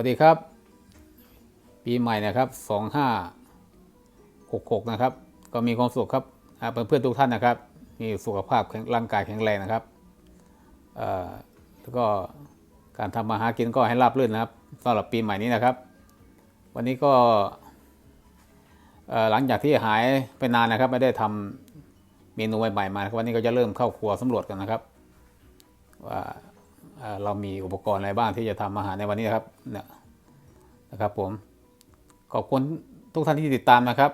วัสดีครับ ปีใหม่นะครับสองห้าหกหกนะครับ ก็มีความสุขครับอ่าเพื่อนๆทุกท่านนะครับ มีสุขภาพแข็งร่างกายแข็งแรงนะครับแล้วก็การทำมาหากินก็ให้ราบรื่นนะครับสำหรับปีใหม่นี้นะครับ วันนี้ก็หลังจากที่หายไปนานนะครับ ไม่ได้ทำเมนูใหม่ๆมาวันนี้ก็จะเริ่มเข้าครัวสำรวจกันนะครับว่า เรามีอุปกรณ์อะไรบ้างที่จะทำอาหารในวันนี้นะครับเนี่ยนะครับผมขอบคุณทุกท่านที่ติดตามนะครับ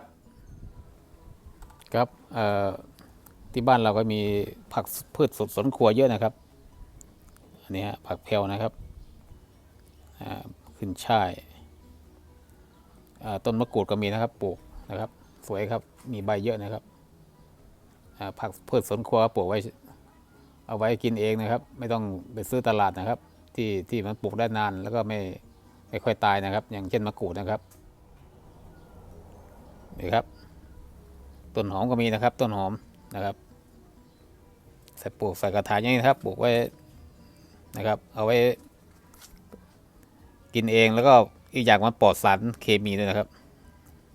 ครับที่บ้านเราก็มีผักพืชสดสวนครัวเยอะนะครับอันนี้ผักเพลนะครับขึ้นช่ายต้นมะกรูดก็มีนะครับปลูกนะครับ สวยครับมีใบเยอะนะครับผักพืชสวนครัวปลูกไว้ เอาไว้กินเองนะครับ ไม่ต้องไปซื้อตลาดนะครับ ที่ที่มันปลูกได้นานแล้วก็ไม่ไม่ค่อยตายนะครับ อย่างเช่นมะกรูดนะครับนี่ครับ ต้นหอมก็มีนะครับ ต้นหอมนะครับใส่ปลูกใส่กระถางอย่างนี้นะครับ ปลูกไว้นะครับ เอาไว้กินเองแล้วก็อีกอย่างมันปลอดสารเคมีด้วยนะครับ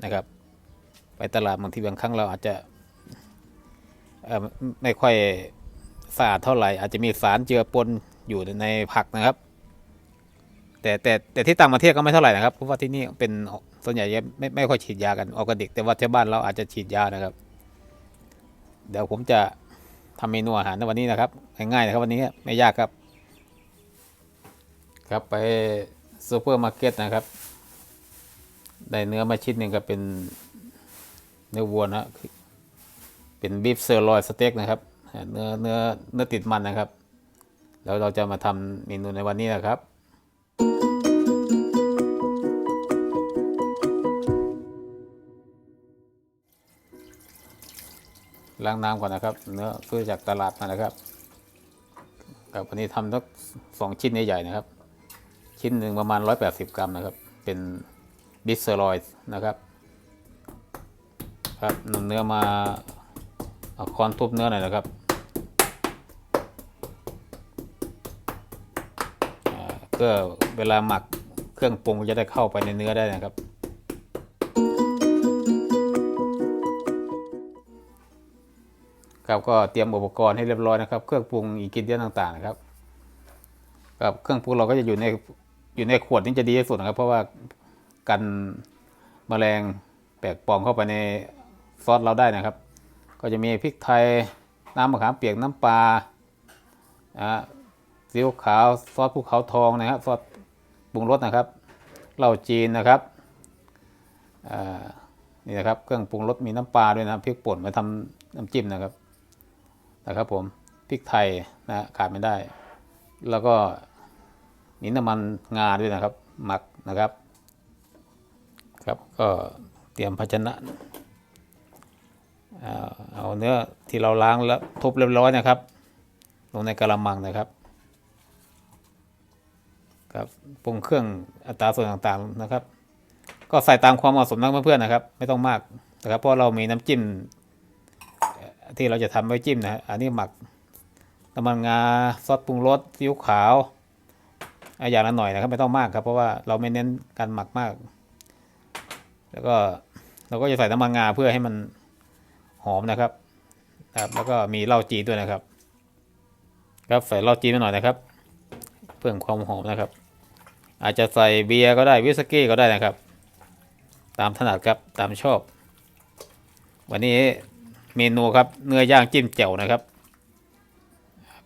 นะครับ ไปตลาดบางทีบางครั้งเราอาจจะไม่ค่อย สะอาดเท่าไหร่ อาจจะมีสารเจือปนอยู่ในผักนะครับ แต่แต่แต่ที่ต่างประเทศก็ไม่เท่าไหร่นะครับเพราะว่าที่นี่เป็นส่วนใหญ่ไม่ไม่ค่อยฉีดยากันออร์แกนิกแต่ว่าที่บ้านเราอาจจะฉีดยานะครับ เดี๋ยวผมจะทำเมนูอาหารในวันนี้นะครับง่ายๆนะครับวันนี้ไม่ยากครับ ครับไปซูเปอร์มาร์เก็ตนะครับ ได้เนื้อมาชิ้นหนึ่งก็เป็นเนื้อวัวนะเป็นบีฟเซอร์ลอยสเต็กนะครับ เนื้อเนื้อเนื้อติดมันนะครับ แล้วเราจะมาทำเมนูในวันนี้นะครับ ล้างน้ำก่อนนะครับ เนื้อซื้อจากตลาดมานะครับกับวันนี้ทำสักสองชิ้นใหญ่ๆนะครับ ชิ้นหนึ่งประมาณ 180 กรัมนะครับ เป็นบิสเซอรอยด์นะครับครับนำเนื้อมาเอาค้อนทุบเนื้อหน่อยนะครับ พื่อเวลาหมักเครื่องปรุงจะได้เข้าไปในเนื้อได้นะครับ ครับก็เตรียมอุปกรณ์ให้เรียบร้อยนะครับ เครื่องปรุงอินกินเดียต่างๆนะครับกับเครื่องปรุงเราก็จะอยู่ในอยู่ในขวดนี้จะดีที่สุดนะครับ เพราะว่ากันแมลงแปลกปลอมเข้าไปในซอสเราได้นะครับ ก็จะมีพริกไทยน้ำมะขามเปียกน้ำปลาอ่า ซีอิ๊วขาวซอสภูเขาทองนะครับซอสปรุงรสนะครับเหล้าจีนนะครับนี่นะครับเครื่องปรุงรสมีน้ำปลาด้วยนะพริกป่นมาทำน้ำจิ้มนะครับนะครับผมพริกไทยนะขาดไม่ได้ แล้วก็มีน้ำมันงาด้วยนะครับ หมักนะครับครับก็เตรียมภาชนะเอาเนื้อที่เราล้างแล้วทุบเรียบร้อยนะครับ ลงในกระมังนะครับ ครับปรุงเครื่องอัตราส่วนต่างๆนะครับ ก็ใส่ตามความเหมาะสมนะเพื่อนๆนะครับ ไม่ต้องมากนะครับเพราะเรามีน้ำจิ้มที่เราจะทำไว้จิ้มนะอันนี้หมักน้ำมันงาซอสปรุงรสซีอิ๊วขาวอะอย่างละหน่อยนะครับไม่ต้องมากครับ เพราะว่าเราไม่เน้นการหมักมาก แล้วก็เราก็จะใส่น้ำมันงาเพื่อให้มันหอมนะครับครับแล้วก็มีเหล้าจีนด้วยนะครับ ครับใส่เหล้าจีนหน่อยนะครับ เพื่อความหอมนะครับ อาจจะใส่เบียร์ก็ได้วิสกี้ก็ได้นะครับ ตามถนัดครับตามชอบ วันนี้เมนูครับเนื้อย่างจิ้มแจ่วนะครับ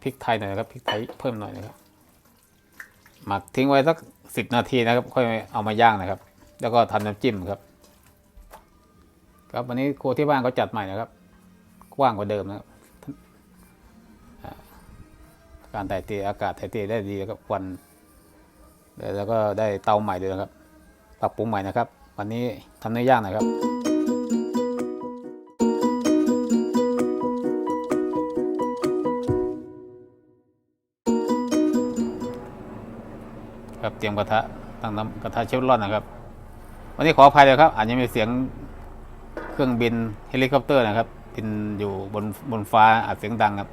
พริกไทยหน่อยนะครับพริกไทยเพิ่มหน่อยนะครับ หมักทิ้งไว้สักสิบนาทีนะครับ ค่อยเอามาย่างนะครับ แล้วก็ทำน้ำจิ้มครับ ครับวันนี้ครัวที่บ้านก็จัดใหม่นะครับ กว้างกว่าเดิมนะครับการถ่ายเทอากาศถ่ายเทได้ดีครับควัน แล้วก็ได้เตาใหม่ด้วยนะครับ ปรับปรุงใหม่นะครับ วันนี้ทำเนื้อย่างนะครับครับเตรียมกระทะตั้งน้ำกระทะเชฟรอนนะครับ วันนี้ขออภัยเลยครับ อาจจะมีเสียงเครื่องบินเฮลิคอปเตอร์นะครับบินอยู่บนบนฟ้าอาจเสียงดังครับ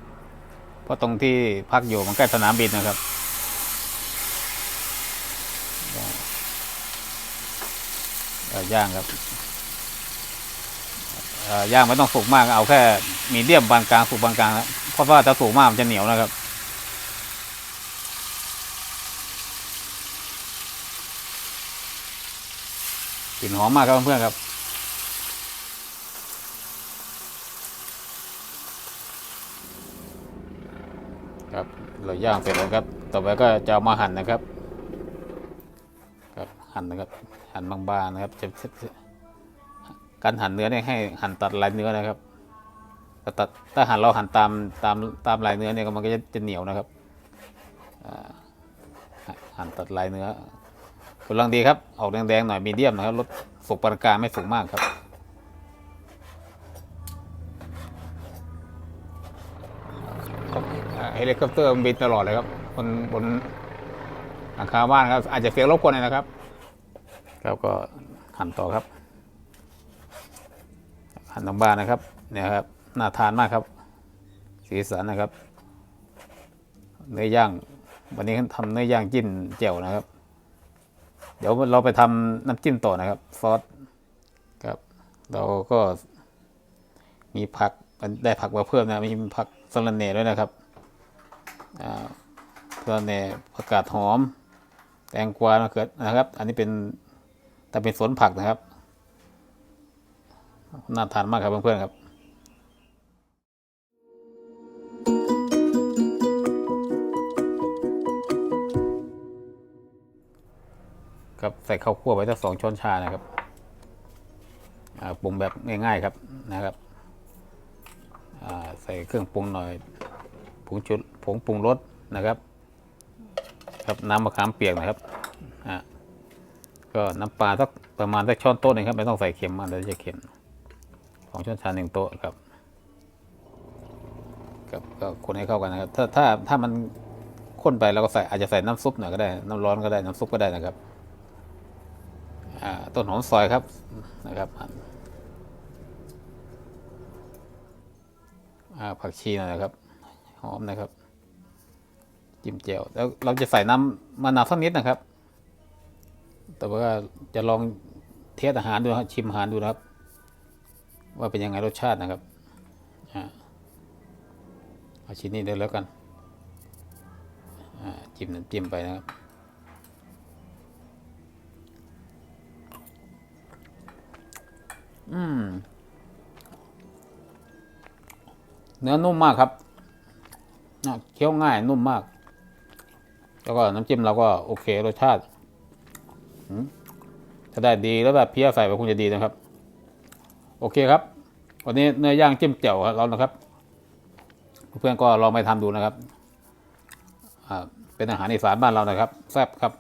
เพราะตรงที่พักอยู่มันใกล้สนามบินนะครับ เอ่อ ย่างครับย่างไม่ต้องสุกมากเอาแค่มีเดียมปานกลางสุกปานกลางนะเพราะว่าถ้าสุกมากมันจะเหนียวนะครับกลิ่นหอมมากครับเพื่อนๆครับครับเราย่างเสร็จแล้วครับ ต่อไปก็จะเอามาหั่นนะครับ ครับหั่นนะครับ หั่นบางๆนะครับจะการหั่นเนื้อเนี่ยให้หั่นตัดลายเนื้อนะครับถ้าตัดถ้าหั่นเราหั่นตามตามตามลายเนื้อเนี่ยมันก็จะจะเหนียวนะครับหั่นตัดลายเนื้อกำลังดีครับออกแดงๆหน่อยมีเดียมนะครับรสสุกปานกลางไม่สุกมากครับเฮลิคอปเตอร์มันบินตลอดเลยครับบนบนหลังคาบ้านครับอาจจะเสียงรบกวนหน่อยนะครับ ครับก็หั่นต่อครับ หั่นบางๆนะครับเนี่ยครับน่าทานมากครับ สีสันนะครับ เนื้อย่างวันนี้ทำเนื้อย่างจิ้มแจ่วนะครับ เดี๋ยวเราไปทำน้ำจิ้มต่อนะครับ ซอสครับ เราก็มีผักได้ผักมาเพิ่มนะมีผักสะระเน่ด้วยนะครับสะระเน่ผักกาดหอม แตงกวามะเขือนะครับ อันนี้เป็น แต่เป็นสวนผักนะครับ น่าทานมากครับเพื่อนๆครับครับใส่ข้าวคั่วไปสักสองช้อนชานะครับปรุงแบบง่ายๆครับนะครับใส่เครื่องปรุงหน่อยผงชุดผงปรุงรสนะครับ ครับน้ำมะขามเปียกนะครับอ่า ก็น้ำปลาสักประมาณสักช้อนโต๊ะหนึงครับ ไม่ต้องใส่เค็มมากเดี๋ยวจะเค็มสองช้อนชาหนึ่งโต๊ะครับครับก็คนให้เข้ากันนะครับ ถ้าถ้าถ้ามันข้นไปเราก็ใส่อาจจะใส่น้ำซุปหน่อยก็ได้ น้ำร้อนก็ได้น้ำซุปก็ได้นะครับต้นหอมซอยครับนะครับผักชีหน่อยนะครับ หอมนะครับ จิ้มแจ่วแล้วเราจะใส่น้ำมะนาวสักนิดนะครับ แต่ว่าจะลองเทสอาหารดูครับชิมอาหารดูนะครับ ว่าเป็นยังไงรสชาตินะครับเอาชิ้นนี้เดียวแล้วกันจิ้มน้ำจิ้มไปนะครับอืมเนื้อนุ่มมากครับเคี้ยวง่ายนุ่มมาก แล้วก็น้ำจิ้มเราก็โอเครสชาติ ถ้าได้ดีแล้วแบบเพี้ยใส่ไปคงจะดีนะครับ โอเคครับ วันนี้เนื้อย่างจิ้มแจ่วครับเรานะครับ เพื่อนก็ลองไปทำดูนะครับเป็นอาหารอีสานบ้านเรานะครับ แซ่บครับ